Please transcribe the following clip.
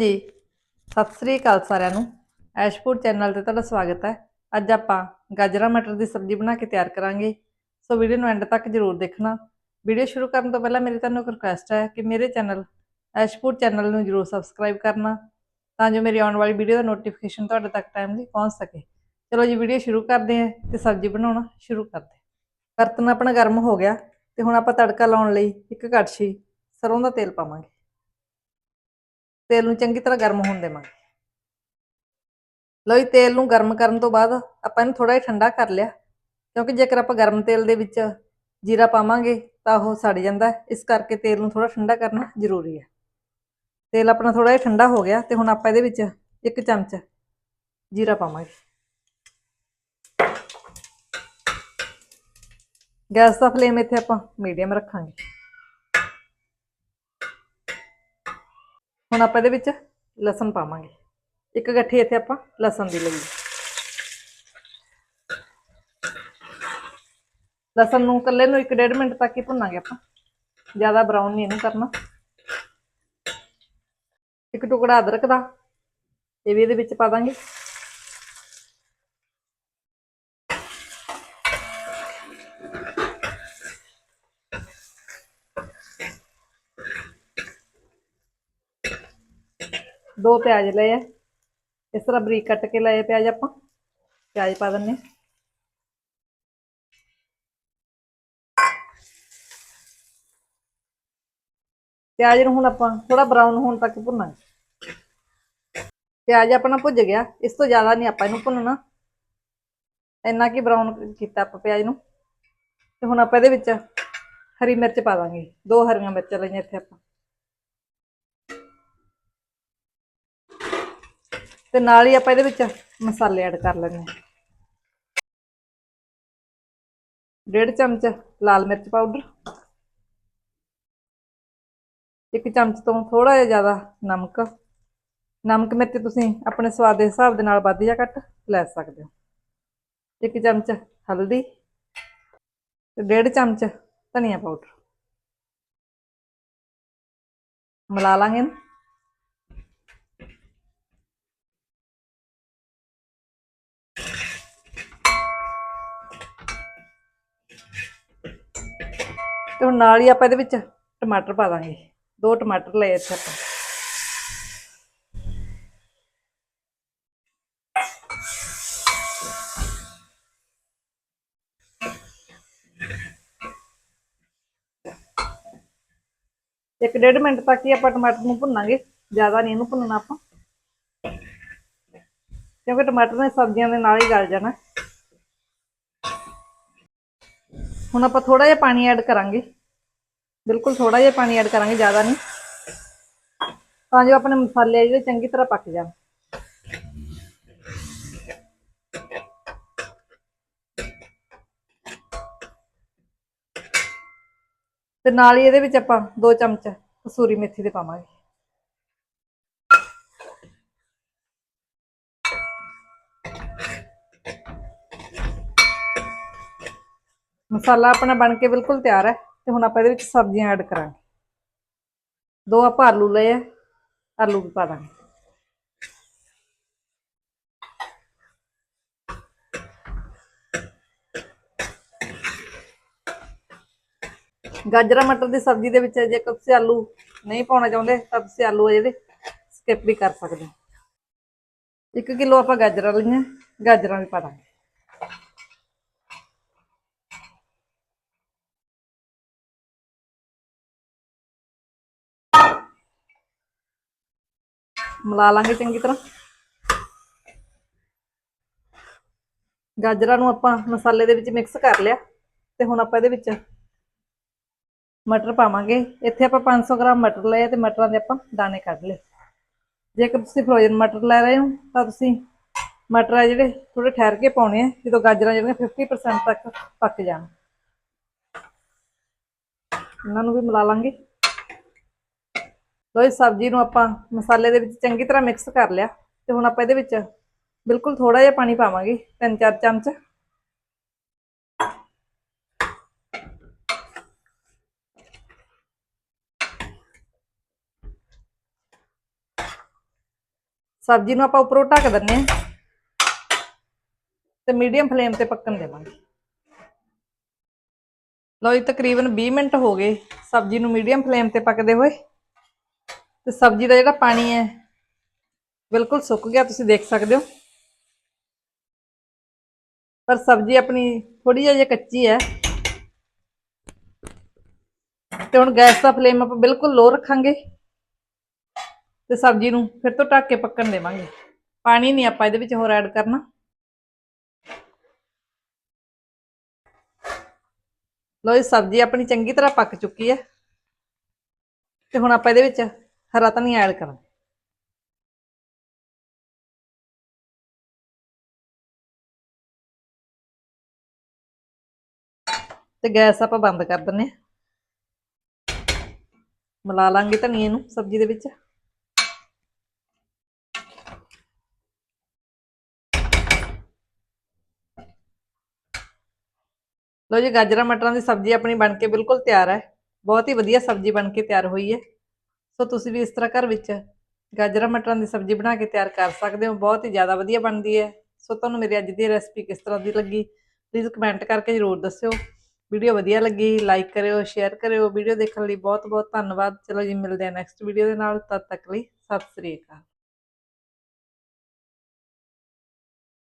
ਜੀ। ਸਤਿ ਸ੍ਰੀ ਅਕਾਲ ਸਾਰਿਆਂ ਨੂੰ। ਐਸ਼ਪੁਰ ਚੈਨਲ ਤੇ ਤੁਹਾਡਾ ਸਵਾਗਤ ਹੈ। ਅੱਜ ਆਪਾਂ ਗਾਜਰਾਂ, ਮਟਰ ਦੀ ਸਬਜ਼ੀ ਬਣਾ ਕੇ ਤਿਆਰ ਕਰਾਂਗੇ। ਸੋ ਵੀਡੀਓ ਨੂੰ ਐਂਡ ਤੱਕ ਜਰੂਰ ਦੇਖਣਾ। ਵੀਡੀਓ ਸ਼ੁਰੂ ਕਰਨ ਤੋਂ ਪਹਿਲਾਂ ਮੇਰੀ ਤੁਹਾਨੂੰ ਇੱਕ ਰਿਕੁਐਸਟ ਹੈ ਕਿ ਮੇਰੇ ਚੈਨਲ ਐਸ਼ਪੁਰ ਚੈਨਲ ਨੂੰ ਜਰੂਰ ਸਬਸਕ੍ਰਾਈਬ ਕਰਨਾ, ਤਾਂ ਜੋ ਮੇਰੀ ਆਉਣ ਵਾਲੀ ਵੀਡੀਓ ਦਾ ਨੋਟੀਫਿਕੇਸ਼ਨ ਤੁਹਾਡੇ ਤੱਕ ਟਾਈਮਲੀ ਪਹੁੰਚ ਸਕੇ। ਚਲੋ ਜੀ, ਵੀਡੀਓ ਸ਼ੁਰੂ ਕਰਦੇ ਹਾਂ ਤੇ ਸਬਜ਼ੀ ਬਣਾਉਣਾ ਸ਼ੁਰੂ ਕਰਦੇ ਹਾਂ। ਬਰਤਨ ਆਪਣਾ ਗਰਮ ਹੋ ਗਿਆ ਤੇ ਹੁਣ ਆਪਾਂ ਤੜਕਾ ਲਾਉਣ ਲਈ ਇੱਕ ਕੜਛੀ ਸਰੋਂ ਦਾ ਤੇਲ ਪਾਵਾਂਗੇ। ਤੇਲ ਨੂੰ ਚੰਗੀ ਤਰ੍ਹਾਂ ਗਰਮ ਹੋਣ ਦੇਵਾਂਗੇ। ਲੋ ਜੀ, ਤੇਲ ਨੂੰ ਗਰਮ ਕਰਨ ਤੋਂ ਬਾਅਦ ਆਪਾਂ ਇਹਨੂੰ ਥੋੜਾ ਜਿਹਾ ਠੰਡਾ ਕਰ ਲਿਆ। ਕਿਉਂਕਿ ਜੇਕਰ ਆਪਾਂ ਗਰਮ ਤੇਲ ਦੇ ਵਿੱਚ ਜੀਰਾ ਪਾਵਾਂਗੇ ਤਾਂ ਉਹ ਸੜ ਜਾਂਦਾ। ਇਸ ਕਰਕੇ ਤੇਲ ਨੂੰ ਥੋੜਾ ਠੰਡਾ ਕਰਨਾ ਜ਼ਰੂਰੀ ਹੈ। ਤੇਲ ਆਪਣਾ ਥੋੜਾ ਜਿਹਾ ਠੰਡਾ ਹੋ ਗਿਆ ਤੇ ਹੁਣ ਆਪਾਂ ਇਹਦੇ ਵਿੱਚ ਇੱਕ ਚਮਚ ਜੀਰਾ ਪਾਵਾਂਗੇ। ਗੈਸ ਦਾ ਫਲੇਮ ਇੱਥੇ ਆਪਾਂ ਮੀਡੀਅਮ ਰੱਖਾਂਗੇ। ਹੁਣ ਆਪਾਂ ਇਹਦੇ ਵਿੱਚ ਲਸਣ ਪਾਵਾਂਗੇ। ਇੱਕ ਗੱਠੀ ਇੱਥੇ ਆਪਾਂ ਲਸਣ ਦੀ ਲਈ। ਲਸਣ ਨੂੰ ਕੱਲੇ ਨੂੰ 1.5 ਮਿੰਟ ਤੱਕ ਹੀ ਭੁੰਨਾਂਗੇ ਆਪਾਂ। ਜ਼ਿਆਦਾ ਬਰਾਊਨ ਨਹੀਂ ਇਹਨੂੰ ਕਰਨਾ। ਇੱਕ ਟੁਕੜਾ ਅਦਰਕ ਦਾ, ਇਹ ਵੀ ਇਹਦੇ ਵਿੱਚ ਪਾ ਦਾਂਗੇ। ਦੋ ਪਿਆਜ਼ ਲਏ ਆ। ਇਸ ਤਰ੍ਹਾਂ ਬਰੀਕ ਕੱਟ ਕੇ ਲਏ ਪਿਆਜ਼ ਆਪਾਂ। ਪਿਆਜ਼ ਪਾ ਦਿੰਨੇ ਪਿਆਜ਼ ਨੂੰ ਹੁਣ ਆਪਾਂ ਥੋੜਾ ਬਰਾਊਨ ਹੋਣ ਤੱਕ ਭੁੰਨਾਂਗੇ। ਪਿਆਜ਼ ਆਪਣਾ ਭੁੱਜ ਗਿਆ। ਇਸ ਤੋਂ ਜ਼ਿਆਦਾ ਨਹੀਂ ਆਪਾਂ ਇਹਨੂੰ ਭੁੰਨਣਾ। ਇੰਨਾ ਕੀ ਬਰਾਊਨ ਕੀਤਾ ਆਪਾਂ ਪਿਆਜ਼ ਨੂੰ। ਤੇ ਹੁਣ ਆਪਾਂ ਇਹਦੇ ਵਿੱਚ ਹਰੀ ਮਿਰਚ ਪਾ ਦਾਂਗੇ। ਦੋ ਹਰੀਆਂ ਮਿਰਚਾਂ ਲਈਆਂ ਇੱਥੇ ਆਪਾਂ। ਤੇ ਨਾਲ ਹੀ ਆਪਾਂ ਇਹਦੇ ਵਿੱਚ ਮਸਾਲੇ ਐਡ ਕਰ ਲੈਣੇ ਡੇਢ ਚਮਚ ਲਾਲ ਮਿਰਚ ਪਾਊਡਰ ਇੱਕ ਚਮਚ ਤੋਂ ਥੋੜਾ ਜਿਹਾ ਜ਼ਿਆਦਾ ਨਮਕ। ਨਮਕ ਮਿਰਚ ਤੁਸੀਂ ਆਪਣੇ ਸਵਾਦ ਦੇ ਹਿਸਾਬ ਦੇ ਨਾਲ ਵੱਧ ਜਾਂ ਘੱਟ ਲੈ ਸਕਦੇ ਹੋ। ਇੱਕ ਚਮਚ ਹਲਦੀ ਤੇ ਡੇਢ ਚਮਚ ਧਨੀਆ ਪਾਊਡਰ ਮਿਲਾ ਲਾਂਗੇ ਤੇ ਹੁਣ ਨਾਲ ਹੀ ਆਪਾਂ ਇਹਦੇ ਵਿੱਚ ਟਮਾਟਰ ਪਾ ਦਾਂਗੇ। ਦੋ ਟਮਾਟਰ ਲਏ ਇੱਥੇ ਆਪਾਂ। ਇੱਕ ਡੇਢ ਮਿੰਟ ਤੱਕ ਹੀ ਆਪਾਂ ਟਮਾਟਰ ਨੂੰ ਭੁੰਨਾਂਗੇ। ਜ਼ਿਆਦਾ ਨਹੀਂ ਇਹਨੂੰ ਭੁੰਨਣਾ ਆਪਾਂ। ਕਿਉਂਕਿ ਟਮਾਟਰ ਨੇ ਸਬਜ਼ੀਆਂ ਦੇ ਨਾਲ ਹੀ ਗਲ ਜਾਣਾ। ਹੁਣ ਆਪਾਂ ਥੋੜਾ ਜਿਹਾ ਪਾਣੀ ਐਡ ਕਰਾਂਗੇ। ਬਿਲਕੁਲ ਥੋੜਾ ਜਿਹਾ ਪਾਣੀ ਐਡ ਕਰਾਂਗੇ, ਜ਼ਿਆਦਾ ਨਹੀਂ। ਤਾਂ ਜੋ ਆਪਣੇ ਮਸਾਲੇ ਜਿਹੜੇ ਚੰਗੀ ਤਰ੍ਹਾਂ ਪੱਕ ਜਾਣ। ਤੇ ਨਾਲ ਹੀ ਇਹਦੇ ਵਿੱਚ ਆਪਾਂ 2 ਚਮਚ ਕਸੂਰੀ ਮੇਥੀ ਦੇ ਪਾਵਾਂਗੇ। ਮਸਾਲਾ ਆਪਣਾ ਬਣ ਕੇ ਬਿਲਕੁਲ ਤਿਆਰ ਹੈ ਤੇ ਹੁਣ ਆਪਾਂ ਇਹਦੇ ਵਿੱਚ ਸਬਜ਼ੀਆਂ ਐਡ ਕਰਾਂਗੇ। ਦੋ ਆਪਾਂ ਆਲੂ ਲਏ ਆ, ਆਲੂ ਵੀ ਪਾ ਦਾਂਗੇ। ਗਾਜਰਾਂ ਮਟਰ ਦੀ ਸਬਜ਼ੀ ਦੇ ਵਿੱਚ ਜੇਕਰ ਤੁਸੀਂ ਆਲੂ ਨਹੀਂ ਪਾਉਣਾ ਚਾਹੁੰਦੇ, ਤਾਂ ਤੁਸੀਂ ਆਲੂ ਆ ਜਿਹੜੇ ਸਕਿਪ ਵੀ ਕਰ ਸਕਦੇ ਹੋ। 1 ਕਿਲੋ ਆਪਾਂ ਗਾਜਰਾਂ ਲਈਆਂ, ਗਾਜਰਾਂ ਵੀ ਪਾ ਦਾਂਗੇ। ਮਿਲਾ ਲਾਂਗੇ ਚੰਗੀ ਤਰ੍ਹਾਂ। ਗਾਜਰਾਂ ਨੂੰ ਆਪਾਂ ਮਸਾਲੇ ਦੇ ਵਿੱਚ ਮਿਕਸ ਕਰ ਲਿਆ ਤੇ ਹੁਣ ਆਪਾਂ ਇਹਦੇ ਵਿੱਚ ਮਟਰ ਪਾਵਾਂਗੇ। ਇੱਥੇ ਆਪਾਂ 500 ਗ੍ਰਾਮ ਮਟਰ ਲਏ ਤੇ ਮਟਰਾਂ ਦੇ ਆਪਾਂ ਦਾਣੇ ਕੱਢ ਲਏ। ਜੇਕਰ ਤੁਸੀਂ ਫਰੋਜ਼ਨ ਮਟਰ ਲੈ ਰਹੇ ਹੋ, ਤਾਂ ਤੁਸੀਂ ਮਟਰ ਆ ਜਿਹੜੇ ਥੋੜੇ ਠਹਿਰ ਕੇ ਪਾਉਣੇ ਆ, ਜਦੋਂ ਗਾਜਰਾਂ ਜਿਹੜੀਆਂ 50% ਤੱਕ ਪੱਕ ਜਾਣ। ਇਹਨਾਂ ਨੂੰ ਵੀ ਮਿਲਾ ਲਾਂਗੇ। ਲੋ ਇਸ ਸਬਜ਼ੀ ਨੂੰ ਆਪਾਂ ਮਸਾਲੇ ਦੇ ਵਿੱਚ ਚੰਗੀ ਤਰ੍ਹਾਂ ਮਿਕਸ ਕਰ ਲਿਆ ਤੇ ਹੁਣ ਆਪਾਂ ਇਹਦੇ ਵਿੱਚ ਬਿਲਕੁਲ ਥੋੜਾ ਜਿਹਾ ਪਾਣੀ ਪਾਵਾਂਗੇ, ਤਿੰਨ ਚਾਰ ਚਮਚ। ਸਬਜ਼ੀ ਨੂੰ ਆਪਾਂ ਉੱਪਰੋਂ ਢੱਕ ਦਿੰਨੇ ਆ ਤੇ ਮੀਡੀਅਮ ਫਲੇਮ ਤੇ ਪੱਕਣ ਦੇਵਾਂਗੇ। ਲੋ ਜੀ, ਤਕਰੀਬਨ 20 ਮਿੰਟ ਹੋ ਗਏ ਸਬਜ਼ੀ ਨੂੰ ਮੀਡੀਅਮ ਫਲੇਮ ਤੇ ਪੱਕਦੇ ਹੋਏ। ਤੇ ਸਬਜ਼ੀ ਦਾ ਜਿਹੜਾ ਪਾਣੀ ਹੈ, ਬਿਲਕੁਲ ਸੁੱਕ ਗਿਆ, ਤੁਸੀਂ ਦੇਖ ਸਕਦੇ ਹੋ। ਪਰ ਸਬਜ਼ੀ ਆਪਣੀ ਥੋੜੀ ਜਿਹੀ ਕੱਚੀ ਹੈ। ਤੇ ਹੁਣ ਗੈਸ ਦਾ ਫਲੇਮ ਆਪਾਂ ਬਿਲਕੁਲ ਲੋ ਰੱਖਾਂਗੇ। ਤੇ ਸਬਜ਼ੀ ਨੂੰ ਫਿਰ ਤੋਂ ਢੱਕ ਕੇ ਪੱਕਣ ਦੇਵਾਂਗੇ। ਪਾਣੀ ਨਹੀਂ ਆਪਾਂ ਇਹਦੇ ਵਿੱਚ ਹੋਰ ਐਡ ਕਰਨਾ। ਲੋ ਇਹ ਸਬਜ਼ੀ ਆਪਣੀ ਚੰਗੀ ਤਰ੍ਹਾਂ ਪੱਕ ਚੁੱਕੀ ਹੈ। ਤੇ ਹੁਣ ਆਪਾਂ ਇਹਦੇ ਵਿੱਚ ਹਰਾ ਧਨੀਆ ਐਡ ਕਰਾਂਗੇ ਤੇ ਗੈਸ ਆਪਾਂ ਬੰਦ ਕਰ ਦਿੰਨੇ ਆ। ਮਿਲਾ ਲਾਂਗੇ ਧਨੀਏ ਨੂੰ ਸਬਜ਼ੀ ਦੇ ਵਿੱਚ। ਲੋ ਜੀ ਗਾਜਰਾਂ ਮਟਰਾਂ ਦੀ ਸਬਜ਼ੀ ਆਪਣੀ ਬਣ ਕੇ ਬਿਲਕੁਲ ਤਿਆਰ ਹੈ। ਬਹੁਤ ਹੀ ਵਧੀਆ ਸਬਜ਼ੀ ਬਣ ਕੇ ਤਿਆਰ ਹੋਈ ਹੈ। ਸੋ ਤੁਸੀਂ ਵੀ ਇਸ ਤਰ੍ਹਾਂ ਘਰ ਵਿੱਚ ਗਾਜਰਾਂ, ਮਟਰਾਂ ਦੀ ਸਬਜ਼ੀ ਬਣਾ ਕੇ ਤਿਆਰ ਕਰ ਸਕਦੇ ਹੋ। ਬਹੁਤ ਹੀ ਜ਼ਿਆਦਾ ਵਧੀਆ ਬਣਦੀ ਹੈ। ਸੋ ਤੁਹਾਨੂੰ ਮੇਰੀ ਅੱਜ ਦੀ ਰੈਸਪੀ ਕਿਸ ਤਰ੍ਹਾਂ ਦੀ ਲੱਗੀ ਪਲੀਜ਼ ਕਮੈਂਟ ਕਰਕੇ ਜ਼ਰੂਰ ਦੱਸਿਓ। ਵੀਡੀਓ ਵਧੀਆ ਲੱਗੀ ਲਾਈਕ ਕਰਿਓ ਸ਼ੇਅਰ ਕਰਿਓ। ਵੀਡੀਓ ਦੇਖਣ ਲਈ ਬਹੁਤ ਬਹੁਤ ਧੰਨਵਾਦ। ਚਲੋ ਜੀ, ਮਿਲਦੇ ਹਾਂ ਨੈਕਸਟ ਵੀਡੀਓ ਦੇ ਨਾਲ। ਤਦ ਤੱਕ ਲਈ ਸਤਿ ਸ੍ਰੀ ਅਕਾਲ।